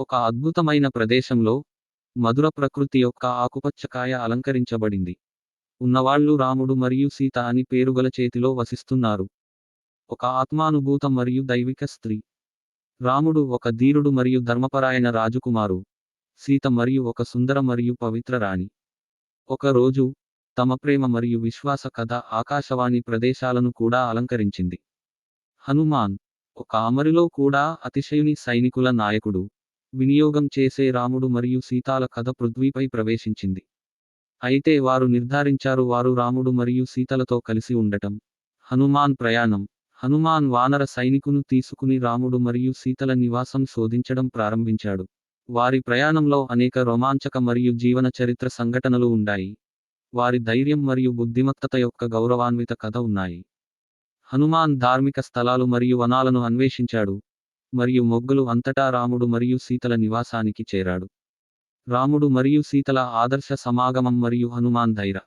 ఒక అద్భుతమైన ప్రదేశంలో మధుర ప్రకృతి యొక్క ఆకుపచ్చకాయ అలంకరించబడింది. ఉన్నవాళ్ళు రాముడు మరియు సీత అని పేరుగల చేతిలో వసిస్తున్నారు. ఒక ఆత్మానుభూత మరియు దైవిక స్త్రీ. రాముడు ఒక ధీరుడు మరియు ధర్మపరాయణ రాజకుమారు. సీత మరియు ఒక సుందర మరియు పవిత్ర రాణి. ఒక రోజు తమ ప్రేమ మరియు విశ్వాస కథ ఆకాశవాణి ప్రదేశాలను కూడా అలంకరించింది. హనుమాన్ ఒక అమరిలో కూడా అతిశయుని సైనికుల నాయకుడు. వినియోగం చేసే రాముడు మరియు సీతాల కథ పృథ్వీపై ప్రవేశించింది. అయితే వారు నిర్ధారించారు వారు రాముడు మరియు సీతలతో కలిసి ఉండటం. హనుమాన్ ప్రయాణం. హనుమాన్ వానర సైనికును తీసుకుని రాముడు మరియు సీతల నివాసం శోధించడం ప్రారంభించాడు. వారి ప్రయాణంలో అనేక రోమాంచక మరియు జీవన చరిత్ర సంఘటనలు ఉన్నాయి వారి ధైర్యం మరియు బుద్ధిమత్తత యొక్క గౌరవాన్విత కథ ఉన్నాయి. హనుమాన్ ధార్మిక స్థలాలు మరియు వనాలను అన్వేషించాడు. మరియు మొగ్గులు అంతటా రాముడు మరియు సీతల నివాసానికి చేరాడు. రాముడు మరియు సీతల ఆదర్శ సమాగమం మరియు హనుమాన్ ధైర్య.